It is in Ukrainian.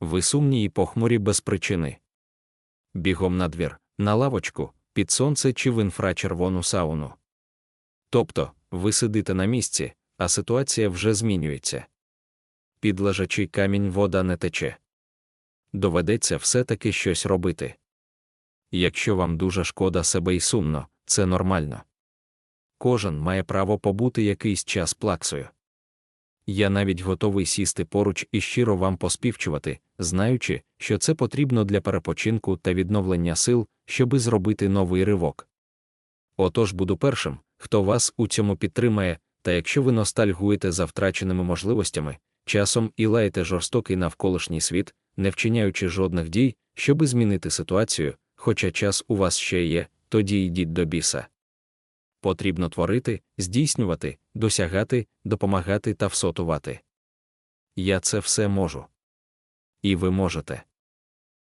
Ви сумні і похмурі без причини. Бігом на двір, на лавочку, під сонце чи в інфрачервону сауну. Тобто, ви сидите на місці, а ситуація вже змінюється. Під лежачий камінь вода не тече. Доведеться все-таки щось робити. Якщо вам дуже шкода себе і сумно, це нормально. Кожен має право побути якийсь час плаксою. Я навіть готовий сісти поруч і щиро вам поспівчувати, знаючи, що це потрібно для перепочинку та відновлення сил, щоби зробити новий ривок. Отож буду першим, хто вас у цьому підтримає, та якщо ви ностальгуєте за втраченими можливостями, часом і лаєте жорстокий навколишній світ, не вчиняючи жодних дій, щоби змінити ситуацію, хоча час у вас ще є, тоді йдіть до біса. Потрібно творити, здійснювати, досягати, допомагати та всотувати. Я це все можу. І ви можете.